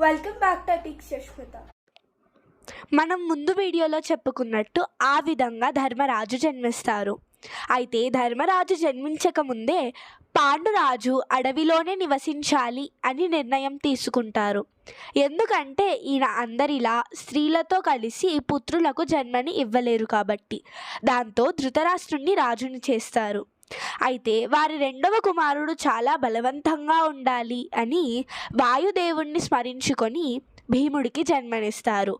Welcome back to మనం ముందు వీడియోలో చెప్పుకున్నట్టు ఆ విధంగా ధర్మరాజు జన్మిస్తారు. అయితే ధర్మరాజు జన్మించక ముందే పాండురాజు అడవిలోనే నివసించాలి అని నిర్ణయం తీసుకుంటారు. ఎందుకంటే ఈయన అందరిలా స్త్రీలతో కలిసి పుత్రులకు జన్మని ఇవ్వలేరు కాబట్టి దాంతో ధృతరాష్ట్రుణ్ణి రాజుని చేస్తారు. అయితే వారి రెండవ కుమారుడు చాలా బలవంతంగా ఉండాలి అని వాయుదేవుణ్ణి స్మరించుకొని భీముడికి జన్మనిస్తారు.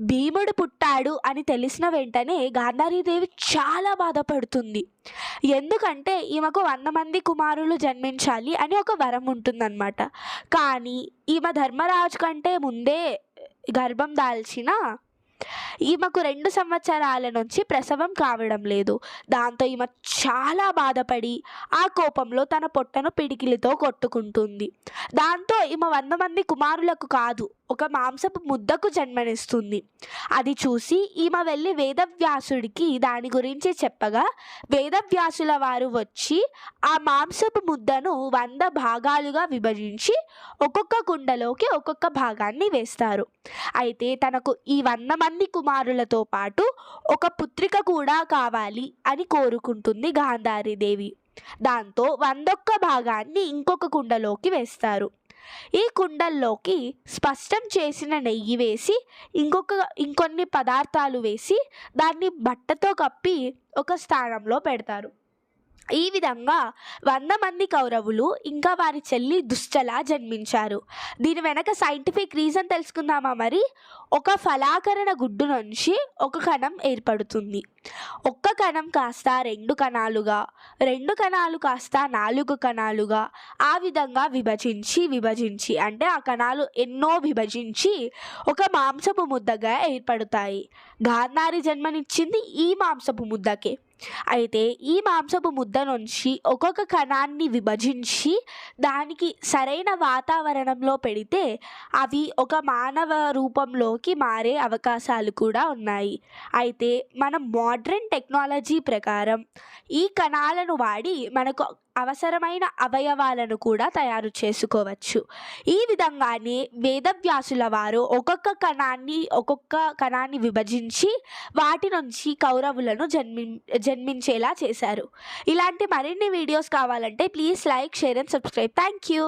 భీముడు పుట్టాడు అని తెలిసిన వెంటనే గాంధారీదేవి చాలా బాధపడుతుంది. ఎందుకంటే ఈమెకు వంద మంది కుమారులు జన్మించాలి అని ఒక వరం ఉంటుందన్నమాట. కానీ ఈమె ధర్మరాజు కంటే ముందే గర్భం దాల్చిన ఈమెకు రెండు సంవత్సరాల నుంచి ప్రసవం కావడం లేదు. దాంతో ఈమె చాలా బాధపడి ఆ కోపంలో తన పొట్టను పిడికిలితో కొట్టుకుంటుంది. దాంతో ఈమె వంద మంది కుమారులకు కాదు ఒక మాంసపు ముద్దకు జన్మనిస్తుంది. అది చూసి ఈమె వెళ్ళి వేదవ్యాసుడికి దాని గురించి చెప్పగా వేదవ్యాసుల వారు వచ్చి ఆ మాంసపు ముద్దను వంద భాగాలుగా విభజించి ఒక్కొక్క కుండలోకి ఒక్కొక్క భాగాన్ని వేస్తారు. అయితే తనకు ఈ వంద మంది కుమారులతో పాటు ఒక పుత్రిక కూడా కావాలి అని కోరుకుంటుంది గాంధారీదేవి దాంతో వందొక్క భాగాన్ని ఇంకొక కుండలోకి వేస్తారు. ఈ కుండల్లోకి స్పష్టం చేసిన నెయ్యి వేసి ఇంకొక ఇంకొన్ని పదార్థాలు వేసి దాన్ని బట్టతో కప్పి ఒక స్థానంలో పెడతారు. ఈ విధంగా వంద మంది కౌరవులు ఇంకా వారి చెల్లి దుశ్చల జన్మించారు. దీని వెనక సైంటిఫిక్ రీజన్ తెలుసుకుందామా మరి? ఒక ఫలాకరణ గుడ్డు నుంచి ఒక కణం ఏర్పడుతుంది. ఒక్క కణం కాస్త రెండు కణాలుగా రెండు కణాలు కాస్త నాలుగు కణాలుగా ఆ విధంగా విభజించి విభజించి అంటే ఆ కణాలు ఎన్నో విభజించి ఒక మాంసపు ముద్దగా ఏర్పడతాయి. గాంధారి జన్మనిచ్చింది ఈ మాంసపు ముద్దకే. అయితే ఈ మాంసపు ముద్ద నుంచి ఒక్కొక్క కణాన్ని విభజించి దానికి సరైన వాతావరణంలో పెడితే అవి ఒక మానవ రూపంలోకి మారే అవకాశాలు కూడా ఉన్నాయి. అయితే మన మోడ్రన్ టెక్నాలజీ ప్రకారం ఈ కణాలను వాడి మనకు అవసరమైన అవయవాలను కూడా తయారు చేసుకోవచ్చు. ఈ విధంగానే వేదవ్యాసుల వారు ఒక్కొక్క కణాన్ని ఒక్కొక్క కణాన్ని విభజించి వాటి నుంచి కౌరవులను జన్మి జన్మించేలా చేశారు. ఇలాంటి మరిన్ని వీడియోస్ కావాలంటే please like share and subscribe. Thank you.